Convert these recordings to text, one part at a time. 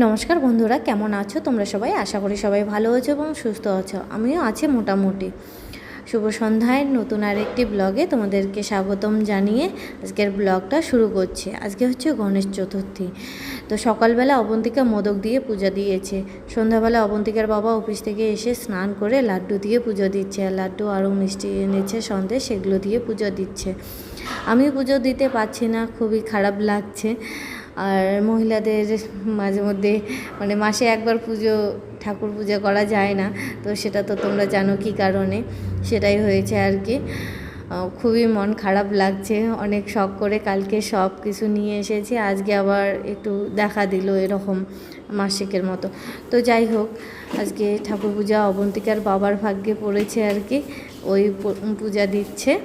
নমস্কার বন্ধুরা, কেমন আছো? তোমরা সবাই? আশা করি সবাই ভালো আছো এবং সুস্থ আছো। আমিও আছি মোটামুটি। শুভ সন্ধ্যায় নতুন আরেকটি ব্লগে তোমাদেরকে স্বাগতম জানিয়ে আজকের ব্লগটা শুরু করছি। আজকে হচ্ছে গণেশ চতুর্থী। তো সকালবেলা অবন্তিকা মোদক দিয়ে পূজা দিয়েছে। সন্ধ্যাবেলা অবন্তিকার বাবা অফিস থেকে এসে স্নান করে লাড্ডু দিয়ে পুজো দিচ্ছে। আর লাড্ডু আরও মিষ্টি এনেছে, সন্দেশ সেগুলো দিয়ে পুজো দিচ্ছে। আমি পুজো দিতে পারছি না, খুবই খারাপ লাগছে। আর মহিলাদের মাঝে মধ্যে মানে মাসে একবার পুজো, ঠাকুর পূজা করা যায় না। তো সেটা তো তোমরা জানো কী কারণে? সেটাই হয়েছে আর কি। খুবই মন খারাপ লাগছে। অনেক শখ করে কালকে সব কিছু নিয়ে এসেছি। আজকে আবার একটু দেখা দিল এরকম মাসিকের মতো। তো যাই হোক, আজকে ঠাকুর পূজা অবন্তিকার বাবার ভাগ্যে পড়েছে আর কি। ওই পূজা দিচ্ছে।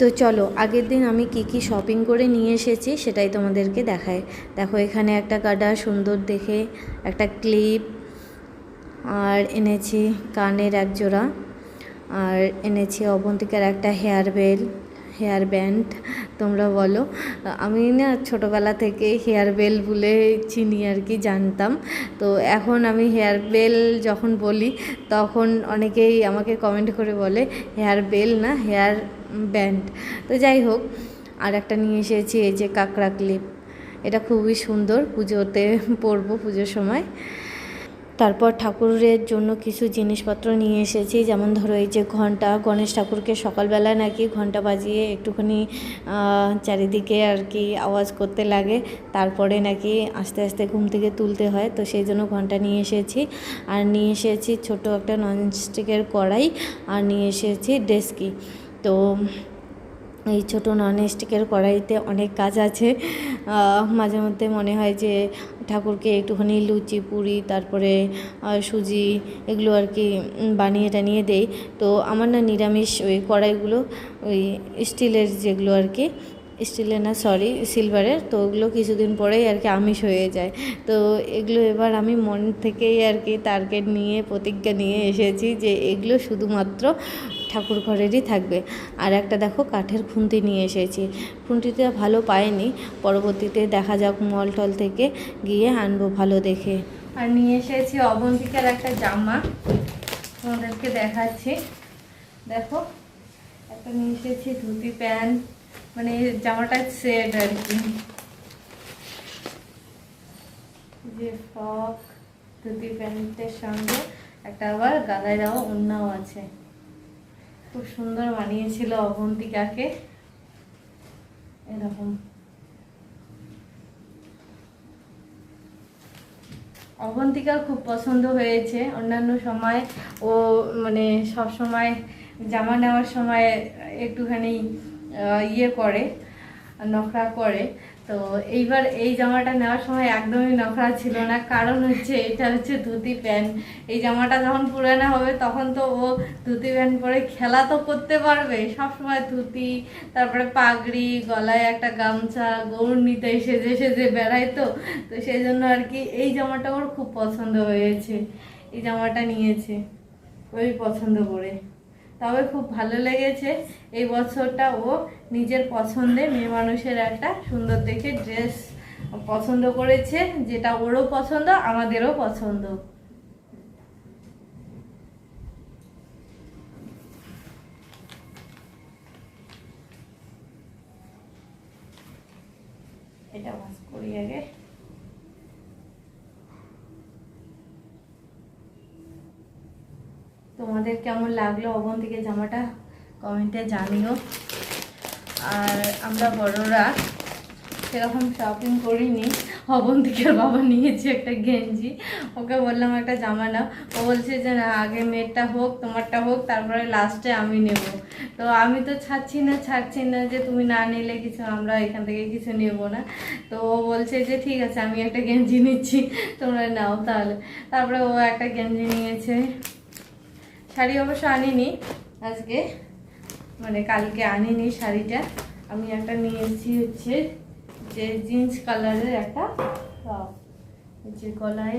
তো চলো, আগের দিন আমি কি কি শপিং করে নিয়ে এসেছি সেটাই তোমাদেরকে দেখায় দেখো, এখানে একটা কাটা সুন্দর দেখে একটা ক্লিপ আর এনেছি কানের এক জোড়া আর এনেছি অবন্তিকার একটা হেয়ার বেল হেয়ার ব্যান্ড, তোমরা বলো। আমি না ছোটোবেলা থেকে হেয়ার বেল বলে চিনি আর কি, জানতাম। তো এখন আমি হেয়ার বেল যখন বলি, তখন অনেকেই আমাকে কমেন্ট করে বলে, হেয়ার বেল না, হেয়ার ব্যান্ড। তো যাই হোক আর একটা নিয়ে এসেছি, এই যে কাঁকড়া ক্লিপ এটা খুবই সুন্দর, পুজোতে পরবো পুজোর সময়। তারপর ঠাকুরের জন্য কিছু জিনিসপত্র নিয়ে এসেছি, যেমন ধরো এই যে ঘণ্টা, গণেশ ঠাকুরকে সকালবেলা নাকি ঘণ্টা বাজিয়ে একটুখানি চারিদিকে আর কি আওয়াজ করতে লাগে, তারপরে নাকি আস্তে আস্তে ঘুম থেকে তুলতে হয়, তো সেই জন্য ঘণ্টা নিয়ে এসেছি। আর নিয়ে এসেছি ছোট একটা ননস্টিকের কড়াই, আর নিয়ে এসেছি ডেস্কি তো এই ছোটো নন স্টিকের কড়াইতে অনেক কাজ আছে মাঝে মধ্যে মনে হয় যে ঠাকুরকে একটুখানি লুচি, পুরি, তারপরে সুজি এগুলো আর কি বানিয়ে টানিয়ে দেই। তো আমার না নিরামিষ ওই কড়াইগুলো, ওই স্টিলের যেগুলো আর কি, স্টিলের না সরি সিলভারের তো ওগুলো কিছুদিন পরেই আর কি আমিষ হয়ে যায়। তো এগুলো এবার আমি মন থেকেই আর কি টার্গেট নিয়ে, প্রতিজ্ঞা নিয়ে এসেছি যে এগুলো শুধুমাত্র ঠাকুর ঘরেরই থাকবে। আর একটা দেখো কাঠের খুন্তি নিয়ে এসেছি। খুন্তিটা ভালো পাইনি। পরবর্তীতে দেখা যাক মল টল থেকে গিয়ে আনব ভালো দেখে। আর নিয়ে এসেছি অবন্তিকার একটা জামা। তোমাদেরকে দেখাচ্ছি। দেখো, একটা নিয়ে এসেছি ধুতি, প্যান্ট মানে জামাটা সেট আর কি। যে ফ্রক, ধুতি, প্যান্টের সঙ্গে একটা আবার গালায় দেওয়া অন্যও আছে। খুব সুন্দর বানিয়েছিল অবন্তিকাকে। এরকম। অবন্তিকার খুব পছন্দ হয়েছে। অন্যান্য সময় ও মানে সব সময় জামা নেওয়ার সময় একটুখানি ইয়ে করে, নখরা করে। তো এইবার এই জামাটা নেওয়ার সময় একদমই নখরা ছিল না। কারণ হচ্ছে এটা হচ্ছে ধুতি প্যান্ট। এই জামাটা যখন পুরানো হবে, তখন তো ও ধুতি প্যান্ট পরে খেলা তো করতে পারবে। সব সময় ধুতি, তারপরে পাগড়ি, গলায় একটা গামছা গৌরনিতে সেজে সেজে বেড়ায় তো। তো সেই জন্য আর কি এই জামাটা ওর খুব পছন্দ হয়েছে। এই জামাটা নিয়েছে। ওই পছন্দ করে। তবে খুব ভালো লেগেছে। এই বছরটা ও নিজের পছন্দে মেয়ে মানুষের একটা সুন্দর দেখে ড্রেস পছন্দ করেছে, যেটা ওরও পছন্দ, আমাদেরও পছন্দ। এটা ভাস করি আগে। তোমাদের কেমন লাগল অবন থেকে জামাটা কমেন্টে জানিও। আর আমরা বড়রা সেরকম শপিং করিনি। অবন্তিকার বাবা নিয়েছে একটা গেঞ্জি। ওকে বললাম একটা জামা নাও। ও বলছে যে, না, আগে মেয়েরটা হোক, তোমারটা হোক, তারপরে লাস্টে আমি নেব। তো আমি তো ছাড়ছি না ছাড়ছি না যে, তুমি না নিলে কিছু, আমরা এখান থেকে কিছু নেব না। তো ও বলছে যে, ঠিক আছে, আমি একটা গেঞ্জি নিচ্ছি, তোমরা নাও তাহলে। তারপরে ও একটা গেঞ্জি নিয়েছে। শাড়ি অবশ্য আনিনি। আজকে মানে কালকে আনিনি শাড়িটা। আমি একটা নিয়েছি হচ্ছে যে জিন্স কালারের একটা টপ যে গলায়,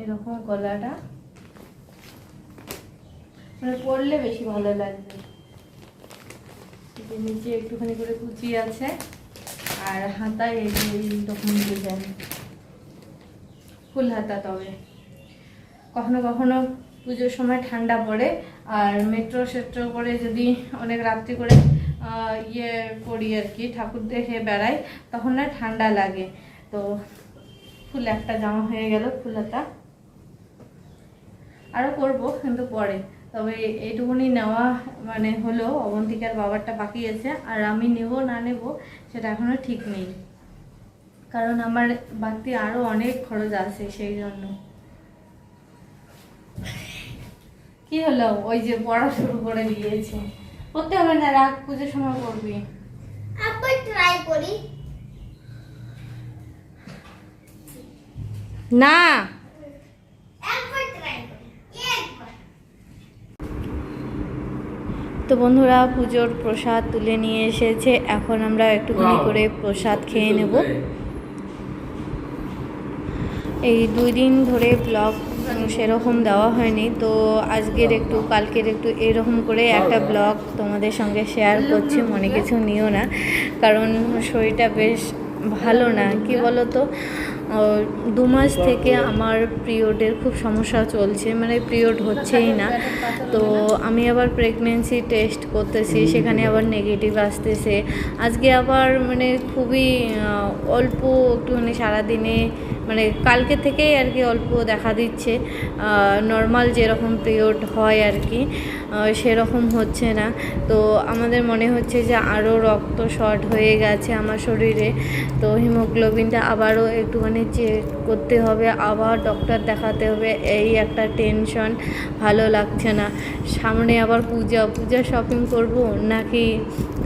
এরকম গলাটা। মানে পরলে বেশি ভালো লাগবে। নিচে একটুখানি করে কুচি আছে, আর হাতায় এই যে এইরকম ডিজাইন। ফুল হাতা তবে। কখনো কখনো পুজোর সময় ঠান্ডা পড়ে, আর মেট্রো সেট্রো করে যদি অনেক রাত্রি করে ইয়ে করি আর কি, ঠাকুর দেখে বেড়াই, তখন না ঠান্ডা লাগে। তো ফুল একটা জামা হয়ে গেল ফুল হাতা আরও করব কিন্তু পরে। তবে এইটুকুনি নেওয়া মানে হলো, অবন্তিকার বাবারটা বাকি আছে আর আমি নেব না নেব সেটা এখনও ঠিক নেই। কারণ আমার বাড়তি আরও অনেক খরচ আছে সেই জন্য। কি হলো? ওই যে পড়া শুরু করে দিয়েছে। করতে হবে না রাগ পুজোর সময় করবি। একবার ট্রাই করি। না। একবার ট্রাই করি। একবার। তো বন্ধুরা পুজোর প্রসাদ তুলে নিয়ে এসেছে। এখন আমরা একটুখানি করে প্রসাদ খেয়ে নেব। এই দুই দিন ধরে ব্লগ সেরকম দেওয়া হয়নি। তো আজকের একটু, কালকের একটু এরকম করে একটা ব্লগ তোমাদের সঙ্গে শেয়ার করছি, মনে কিছু নিও না। কারণ শরীরটা বেশ ভালো না। কি বলো তো দু মাস থেকে আমার পিরিয়ডের খুব সমস্যা চলছে মানে পিরিয়ড হচ্ছেই না। তো আমি আবার প্রেগনেন্সি টেস্ট করতেছি, সেখানে আবার নেগেটিভ আসতেছে। আজকে আবার মানে খুবই অল্প একটুখানি সারাদিনে মানে কালকে থেকেই আর কি অল্প দেখা দিচ্ছে। নর্মাল যেরকম পিরিয়ড হয় আর কি সেরকম হচ্ছে না। তো আমাদের মনে হচ্ছে যে আরও রক্ত শর্ট হয়ে গেছে আমার শরীরে। তো হিমোগ্লোবিনটা আবারও একটুখানি চেক করতে হবে, আবার ডক্টর দেখাতে হবে, এই একটা টেনশন ভালো লাগছে না। সামনে আবার পূজা পূজা শপিং করব নাকি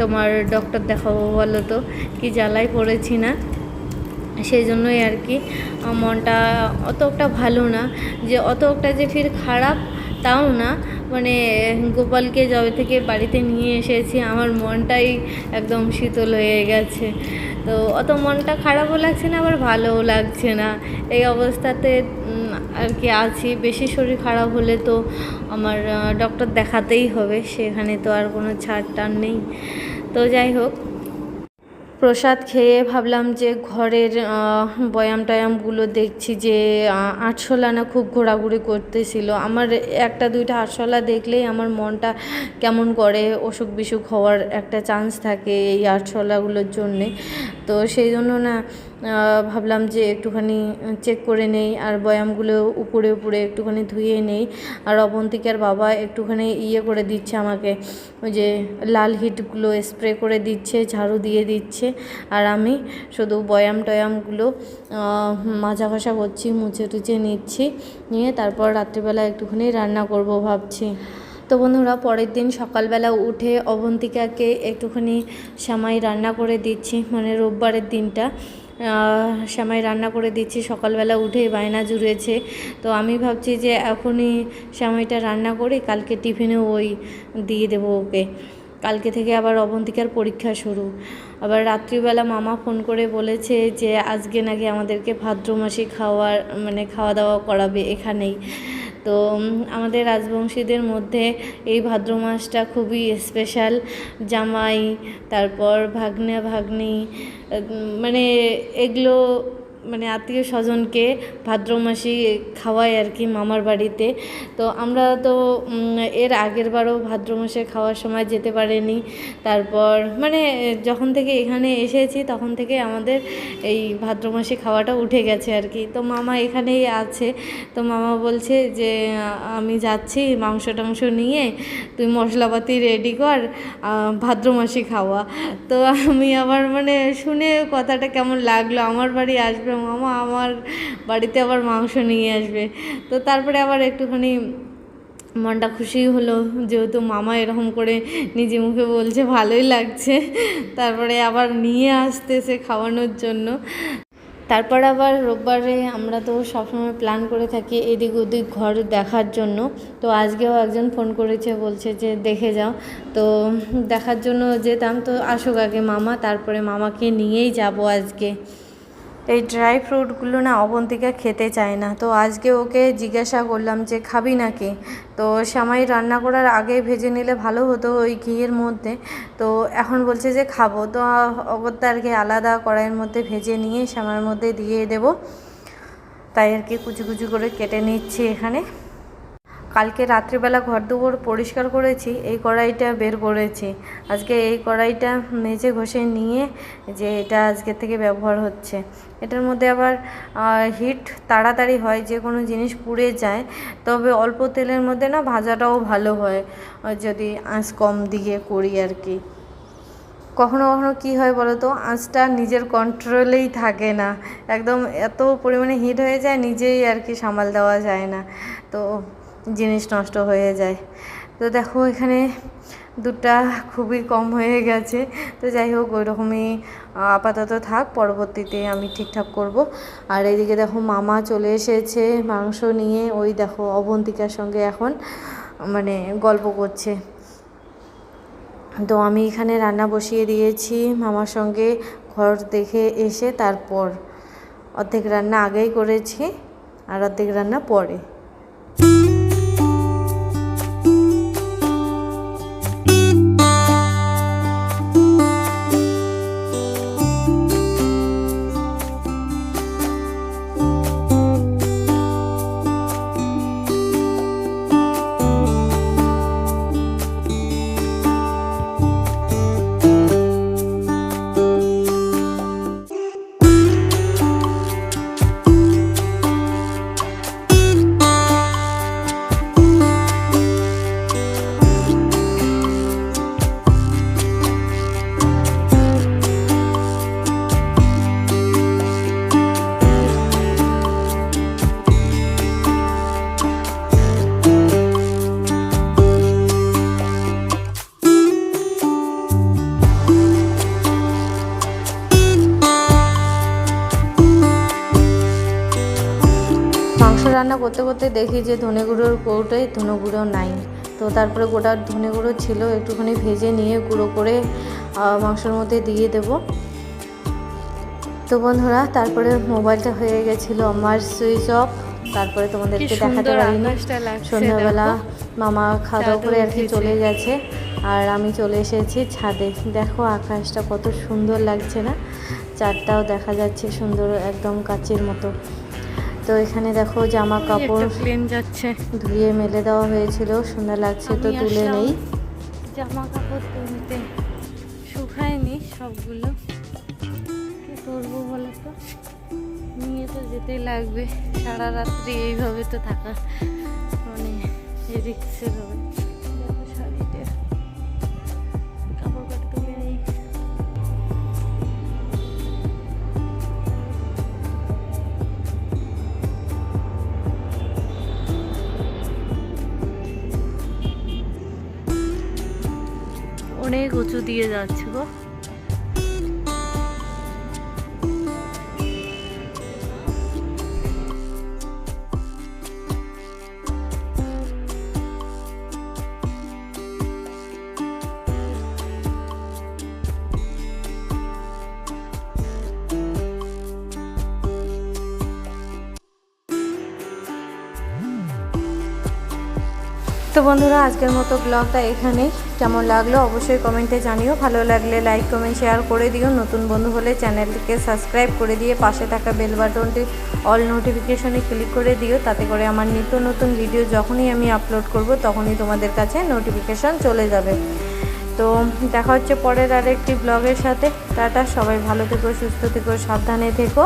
তোমার ডক্টর দেখাবো বলো তো? কি জ্বালায় পড়েছি না? সেই জন্যই আর কি মনটা অত একটা ভালো না, যে অত একটা যে ফির খারাপ তাও না। মানে গোপালকে যবে থেকে বাড়িতে নিয়ে এসেছি, আমার মনটাই একদম শীতল হয়ে গেছে। তো অত মনটা খারাপও লাগছে না, আবার ভালোও লাগছে না। এই অবস্থাতে আর কি আছি। বেশি শরীর খারাপ হলে তো আমার ডক্টর দেখাতেই হবে, সেখানে তো আর কোনো ছাড় টার নেই। তো যাই হোক প্রসাদ খেয়ে ভাবলাম যে ঘরের বয়াম টয়ামগুলো দেখছি যে আটশোলা না খুব ঘোরাঘুরি করতেছিল। আমার একটা দুইটা আটশোলা দেখলেই আমার মনটা কেমন করে অসুখ বিসুখ হওয়ার একটা চান্স থাকে এই আটশোলাগুলোর জন্যে। তো সেই জন্য না ভাবলাম যে একটুখানি চেক করে নেই, আর বয়ামগুলো উপরে উপরে একটুখানি ধুয়ে নেই। আর অবন্তিকার বাবা একটুখানি ইয়ে করে দিচ্ছে আমাকে, ওই যে লাল হিটগুলো স্প্রে করে দিচ্ছে, ঝাড়ু দিয়ে দিচ্ছে। আর আমি শুধু বয়াম টয়ামগুলো মাজা ঘষা করছি, মুছে টুচে নিচ্ছি, নিয়ে তারপর রাত্রিবেলা একটুখানি রান্না করব ভাবছি। তো বন্ধুরা, পরের দিন সকালবেলা উঠে অবন্তিকাকে একটুখানি সামাই রান্না করে দিচ্ছি মানে রোববারের দিনটা। সামাই রান্না করে দিচ্ছি, সকালবেলা উঠে বায়না জুড়েছে। তো আমি ভাবছি যে এখনই শ্যামাইটা রান্না করে কালকে টিফিনে ওই দিয়ে দেবো ওকে। কালকে থেকে আবার অবন্তিকার পরীক্ষা শুরু। আবার রাত্রিবেলা মামা ফোন করে বলেছে যে, আজকে নাকি আমাদেরকে ভাদ্র মাসে খাওয়ার মানে খাওয়া দাওয়া করাবে এখানেই। তো আমাদের রাজবংশীদের মধ্যে এই ভাদ্র মাসটা খুবই স্পেশাল জামাই, তারপর ভাগ্নে, ভাগ্নি মানে এগুলো মানে আত্মীয় স্বজনকে ভাদ্র মাসে খাওয়ায় আর কি মামার বাড়িতে। তো আমরা তো এর আগের বারও ভাদ্র মাসে খাওয়ার সময় যেতে পারিনি। তারপর মানে যখন থেকে এখানে এসেছি তখন থেকে আমাদের এই ভাদ্র মাসে খাওয়াটা উঠে গেছে আর কি। তো মামা এখানেই আছে। তো মামা বলছে যে, আমি যাচ্ছি, মাংস টাংস নিয়ে, তুই মশলাপাতি রেডি কর ভাদ্র মাসে খাওয়া। তো আমি আবার মানে শুনে কথাটা কেমন লাগল, আমার বাড়ি আসবে মামা, আমার বাড়িতে আবার মাংস নিয়ে আসবে। তো তারপরে আবার একটুখানি মনটা খুশি হলো, যেহেতু মামা এরকম করে নিজে মুখে বলছে, ভালোই লাগছে। তারপরে আবার নিয়ে আসতেছে খাওয়ানোর জন্য। তারপর আবার রোববারে আমরা তো সবসময় প্ল্যান করে থাকি এদিক ওদিক ঘর দেখার জন্য। তো আজকেও একজন ফোন করেছে, বলছে যে, দেখে যাও। তো দেখার জন্য যেতাম, তো আসুক আগে মামা, তারপরে মামাকে নিয়েই যাব আজকে। এই ড্রাই ফ্রুটগুলো না অবন্তিকা খেতে চায় না। তো আজকে ওকে জিজ্ঞাসা করলাম যে, খাবি নাকি? তো সামাই রান্না করার আগে ভেজে নিলে ভালো হতো ওই ঘিয়ের মধ্যে। তো এখন বলছে যে, খাব। তো অগত্যা আর কি আলাদা কড়াইয়ের মধ্যে ভেজে নিয়ে সামার মধ্যে দিয়ে দেব। তাই আর কি কুচি কুচি করে কেটে নিচ্ছি এখানে। কালকে রাত্রিবেলা ঘর দুপুর পরিষ্কার করেছি, এই কড়াইটা বের করেছি। আজকে এই কড়াইটা মেজে ঘষে নিয়ে যে এটা আজকে থেকে ব্যবহার হচ্ছে। এটার মধ্যে আবার হিট তাড়াতাড়ি হয়, যে কোনো জিনিস পুড়ে যায়, তবে অল্প তেলের মধ্যে না ভাজাটাও ভালো হয় যদি আঁচ কম দিয়ে করি আর কি। কখনো কখনো কি হয় বলো তো আঁচটা নিজের কন্ট্রোলেই থাকে না। একদম এত পরিমাণে হিট হয়ে যায়, নিজেই আর কি সামাল দেওয়া যায় না। তো জিনিস নষ্ট হয়ে যায়। তো দেখো এখানে দুধটা খুবই কম হয়ে গেছে। তো যাই হোক ওই রকমই আপাতত থাক, পরবর্তীতে আমি ঠিকঠাক করব। আর এদিকে দেখো মামা চলে এসেছে মাংস নিয়ে। ওই দেখো অবন্তিকার সঙ্গে এখন মানে গল্প করছে। তো আমি এখানে রান্না বসিয়ে দিয়েছি মামার সঙ্গে ঘর দেখে এসে তারপর অর্ধেক রান্না আগেই করেছি আর অর্ধেক রান্না পরে। করতে করতে দেখি যে ধনে গুঁড়োর কৌটোয় ধনে গুঁড়ো নাই। তো তারপরে গোটা ধনে গুঁড়ো ছিল একটুখানি ভেজে নিয়ে গুঁড়ো করে মাংসের মধ্যে দিয়ে দেব। তো বন্ধুরা তারপরে মোবাইলটা হয়ে গেছিল আমার সুইচ অফ। তারপরে তোমাদেরকে দেখাতে পারিনি। সন্ধ্যাবেলা মামা খাওয়া দাওয়া করে আর কি চলে গেছে আর আমি চলে এসেছি ছাদে। দেখো আকাশটা কত সুন্দর লাগছে না? চারটাও দেখা যাচ্ছে সুন্দর একদম কাচের মতো। তো এখানে দেখো জামা কাপড় প্লেন যাচ্ছে। ধুয়ে মেলে দেওয়া হয়েছিল সুন্দর লাগছে তো তুলে নেই। জামা কাপড় তুলতে। শুকায়নি সবগুলো। তুলবো করব বলো তো? নিয়ে তো যেতেই লাগবে। সারা রাত্রি এইভাবে তো থাকা মানে রিক্সের হবে অনেক উঁচু দিয়ে যাচ্ছে গো। তো বন্ধুরা, আজকের মতো ব্লগটা এখানেই। কেমন লাগল অবশ্যই কমেন্টে জানিও। ভালো লাগলে লাইক কমেন্ট শেয়ার করে দিও। নতুন বন্ধু হলে চ্যানেলটিকে সাবস্ক্রাইব করে দিয়ে পাশে থাকা বেল বাটনটি অল নোটিফিকেশনে ক্লিক করে দিও। তাতে করে আমার নিত্য নতুন ভিডিও যখনই আমি আপলোড করব, তখনই তোমাদের কাছে নোটিফিকেশন চলে যাবে। তো দেখা হচ্ছে পরের আরেকটি ব্লগের সাথে। টাটা, সবাই ভালো থেকো, সুস্থ থেকো, সাবধানে থেকো।